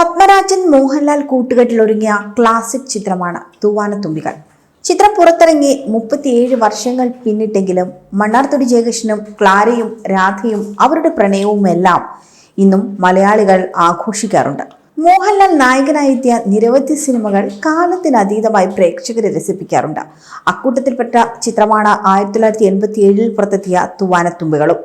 Padmarajan Mohanlal കൂട്ടുകെട്ടിലൊരുങ്ങിയ classic ചിത്രമാണ് തൂവാനത്തുമ്പികൾ. ചിത്രം പുറത്തിറങ്ങി മുപ്പത്തിയേഴ് വർഷങ്ങൾ പിന്നിട്ടെങ്കിലും മണ്ണാർത്തുടി ജയകൃഷ്ണനും ക്ലാരയും രാധയും അവരുടെ പ്രണയവും എല്ലാം ഇന്നും മലയാളികൾ ആഘോഷിക്കാറുണ്ട്. മോഹൻലാൽ നായകനായെത്തിയ നിരവധി സിനിമകൾ കാലത്തിനതീതമായി പ്രേക്ഷകരെ രസിപ്പിക്കാറുണ്ട്. അക്കൂട്ടത്തിൽപ്പെട്ട ചിത്രമാണ് ആയിരത്തി തൊള്ളായിരത്തി എൺപത്തി ഏഴിൽ പുറത്തെത്തിയ തൂവാനത്തുമ്പികളും.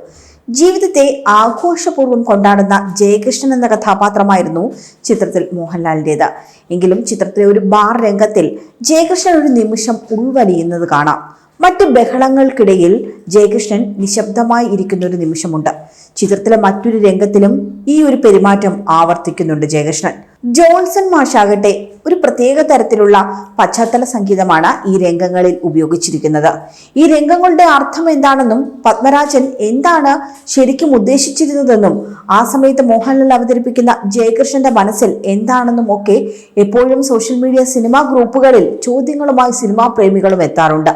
ജീവിതത്തെ ആഘോഷപൂർവം കൊണ്ടാടുന്ന ജയകൃഷ്ണൻ എന്ന കഥാപാത്രമായിരുന്നു ചിത്രത്തിൽ മോഹൻലാലിന്റെത്. എങ്കിലും ചിത്രത്തിലെ ഒരു ബാർ രംഗത്തിൽ ജയകൃഷ്ണൻ ഒരു നിമിഷം ഉൾവലിയുന്നത് കാണാം. മറ്റു ബഹളങ്ങൾക്കിടയിൽ ജയകൃഷ്ണൻ നിശബ്ദമായി ഇരിക്കുന്ന ഒരു നിമിഷമുണ്ട്. ചിത്രത്തിലെ മറ്റൊരു രംഗത്തിലും ഈ ഒരു പെരുമാറ്റം ആവർത്തിക്കുന്നുണ്ട് ജയകൃഷ്ണൻ. ജോൺസൺ മാഷാകട്ടെ ഒരു പ്രത്യേക തരത്തിലുള്ള പശ്ചാത്തല സംഗീതമാണ് ഈ രംഗങ്ങളിൽ ഉപയോഗിച്ചിരിക്കുന്നത്. ഈ രംഗങ്ങളുടെ അർത്ഥം എന്താണെന്നും പത്മരാജൻ എന്താണ് ശരിക്കും ഉദ്ദേശിച്ചിരുന്നതെന്നും ആ സമയത്ത് മോഹൻലാൽ അവതരിപ്പിക്കുന്ന ജയകൃഷ്ണന്റെ മനസ്സിൽ എന്താണെന്നും ഒക്കെ എപ്പോഴും സോഷ്യൽ മീഡിയ സിനിമാ ഗ്രൂപ്പുകളിൽ ചോദ്യങ്ങളുമായി സിനിമാ പ്രേമികളും എത്താറുണ്ട്.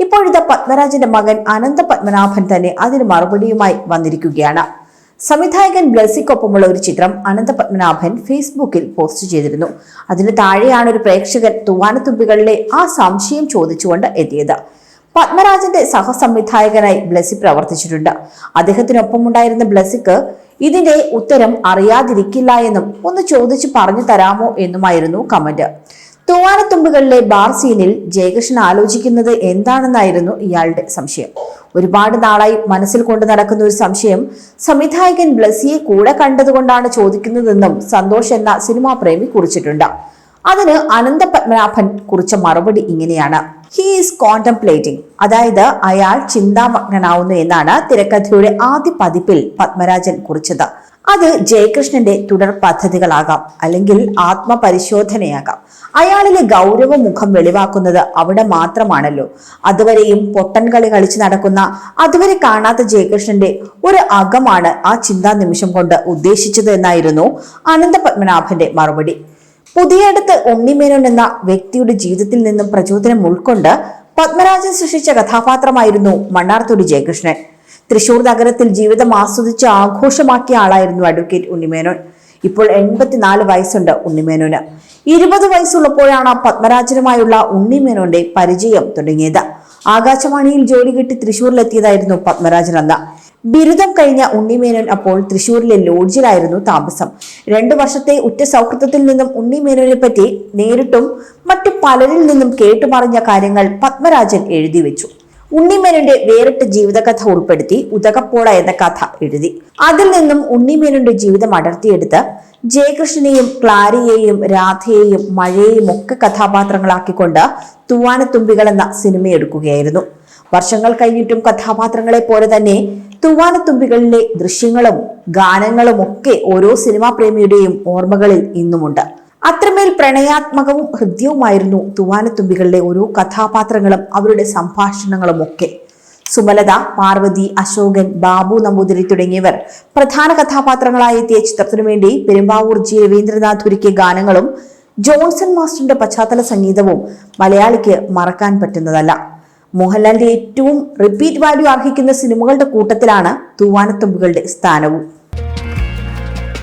ഇപ്പോഴത്തെ പത്മരാജന്റെ മകൻ അനന്ത പത്മനാഭൻ തന്നെ അതിന് മറുപടിയുമായി വന്നിരിക്കുകയാണ്. സംവിധായകൻ ബ്ലസിക്കൊപ്പമുള്ള ഒരു ചിത്രം അനന്തപത്മനാഭൻ ഫേസ്ബുക്കിൽ പോസ്റ്റ് ചെയ്തിരുന്നു. അതിന് താഴെയാണ് ഒരു പ്രേക്ഷകൻ തുവാനത്തുമ്പികളിലെ ആ സംശയം ചോദിച്ചുകൊണ്ട് എത്തിയത്. പത്മരാജന്റെ സഹസംവിധായകനായി ബ്ലസി പ്രവർത്തിച്ചിട്ടുണ്ട്. അദ്ദേഹത്തിനൊപ്പം ഉണ്ടായിരുന്ന ബ്ലസിക്ക് ഇതിന്റെ ഉത്തരം അറിയാതിരിക്കില്ല എന്നും ഒന്ന് ചോദിച്ചു പറഞ്ഞു തരാമോ എന്നുമായിരുന്നു കമന്റ്. തൂവാനത്തുമ്പുകളിലെ ബാർ സീനിൽ ജയകൃഷ്ണൻ ആലോചിക്കുന്നത് എന്താണെന്നായിരുന്നു ഇയാളുടെ സംശയം. ഒരുപാട് നാളായി മനസ്സിൽ കൊണ്ട് നടക്കുന്ന ഒരു സംശയം സംവിധായകൻ ബ്ലസിയെ കൂടെ കണ്ടതുകൊണ്ടാണ് ചോദിക്കുന്നതെന്നും സന്തോഷ് എന്ന സിനിമാ പ്രേമി കുറിച്ചിട്ടുണ്ട്. അതിന് അനന്ത പത്മനാഭൻ കുറിച്ച മറുപടി ഇങ്ങനെയാണ്. ഹി കോണ്ടംപ്ലേറ്റിംഗ് അതായത് അയാൾ ചിന്താമഗ്നാവുന്നു എന്നാണ് തിരക്കഥയുടെ ആദ്യ പതിപ്പിൽ പത്മരാജൻ കുറിച്ചത്. അത് ജയകൃഷ്ണന്റെ തുടർ പദ്ധതികളാകാം അല്ലെങ്കിൽ ആത്മപരിശോധനയാകാം. അയാളിലെ ഗൗരവ മുഖം വെളിവാക്കുന്നത് അവിടെ മാത്രമാണല്ലോ. അതുവരെയും പൊട്ടൻകളി കളിച്ചു നടക്കുന്ന അതുവരെ കാണാത്ത ജയകൃഷ്ണന്റെ ഒരു അകമാണ് ആ ചിന്താ നിമിഷം കൊണ്ട് ഉദ്ദേശിച്ചത് എന്നായിരുന്നു അനന്ത പത്മനാഭന്റെ മറുപടി. പുതിയടുത്ത് ഉണ്ണിമേനോൻ എന്ന വ്യക്തിയുടെ ജീവിതത്തിൽ നിന്നും പ്രചോദനം ഉൾക്കൊണ്ട് പത്മരാജൻ സൃഷ്ടിച്ച കഥാപാത്രമായിരുന്നു മണ്ണാർത്തുടി ജയകൃഷ്ണൻ. തൃശൂർ നഗരത്തിൽ ജീവിതം ആസ്വദിച്ച് ആഘോഷമാക്കിയ ആളായിരുന്നു അഡ്വക്കേറ്റ് ഉണ്ണിമേനോൻ. ഇപ്പോൾ എൺപത്തിനാല് വയസ്സുണ്ട് ഉണ്ണിമേനോന്. ഇരുപത് വയസ്സുള്ളപ്പോഴാണ് പത്മരാജനുമായുള്ള ഉണ്ണിമേനോന്റെ പരിചയം തുടങ്ങിയത്. ആകാശവാണിയിൽ ജോലി കിട്ടി തൃശൂരിലെത്തിയതായിരുന്നു പത്മരാജൻ അന്ന്. ബിരുദം കഴിഞ്ഞ ഉണ്ണിമേനോൻ അപ്പോൾ തൃശൂരിലെ ലോഡ്ജിലായിരുന്നു താമസം. രണ്ടു വർഷത്തെ ഉറ്റ സൗഹൃദത്തിൽ നിന്നും ഉണ്ണിമേനോനെ പറ്റി നേരിട്ടും മറ്റു പലരിൽ നിന്നും കേട്ടുമറിഞ്ഞ കാര്യങ്ങൾ പത്മരാജൻ എഴുതി വെച്ചു. ഉണ്ണിമേനോന്റെ വേറിട്ട ജീവിതകഥ ഉൾപ്പെടുത്തി ഉദകപ്പോള എന്ന കഥ എഴുതി. അതിൽ നിന്നും ഉണ്ണിമേനന്റെ ജീവിതം അടർത്തിയെടുത്ത് ജയകൃഷ്ണനെയും ക്ലാരിയെയും രാധയെയും മഴയെയും ഒക്കെ കഥാപാത്രങ്ങളാക്കിക്കൊണ്ട് തൂവാനത്തുമ്പികൾ എന്ന സിനിമ എടുക്കുകയായിരുന്നു. വർഷങ്ങൾ കഴിഞ്ഞിട്ടും കഥാപാത്രങ്ങളെ പോലെ തന്നെ തൂവാനത്തുമ്പികളിലെ ദൃശ്യങ്ങളും ഗാനങ്ങളും ഒക്കെ ഓരോ സിനിമാ പ്രേമിയുടെയും ഓർമ്മകളിൽ ഇന്നുമുണ്ട്. അത്രമേൽ പ്രണയാത്മകവും ഹൃദ്യവുമായിരുന്നു തൂവാനത്തുമ്പികളിലെ ഓരോ കഥാപാത്രങ്ങളും അവരുടെ സംഭാഷണങ്ങളും ഒക്കെ. സുമലത പാർവതി അശോകൻ ബാബു നമ്പൂതിരി തുടങ്ങിയവർ പ്രധാന കഥാപാത്രങ്ങളായി എത്തിയ ചിത്രത്തിനു വേണ്ടി പെരുമ്പാവൂർ ജി രവീന്ദ്രനാഥ് ഒരുക്കിയ ഗാനങ്ങളും ജോൺസൺ മാസ്റ്ററിന്റെ പശ്ചാത്തല സംഗീതവും മലയാളിക്ക് മറക്കാൻ പറ്റുന്നതല്ല. മോഹൻലാലിന്റെ ഏറ്റവും റിപ്പീറ്റ് വാല്യൂ അർഹിക്കുന്ന സിനിമകളുടെ കൂട്ടത്തിലാണ് തൂവാനത്തുമ്പുകളുടെ സ്ഥാനവും.